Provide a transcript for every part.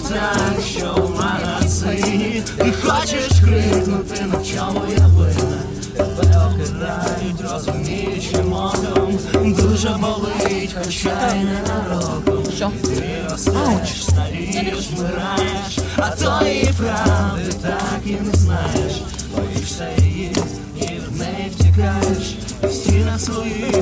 так, що в магазині Ти хочеш крикнути, на чому я винна Тебе окидають, розуміючи модом. Дуже болить, хоча й ненароком Що? Ти ростеш, старієш, вмираєш. А тої правди так і не знаєш. Боїшся її і від неї втікаєш. І в стінах своїх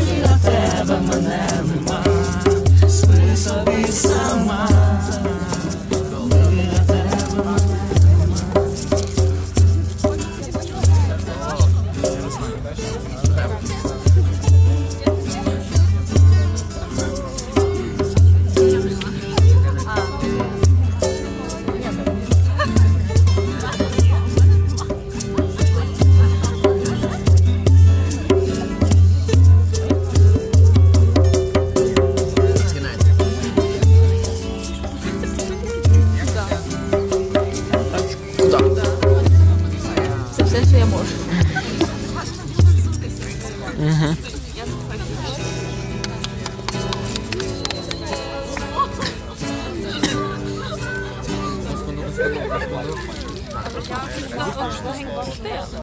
можу.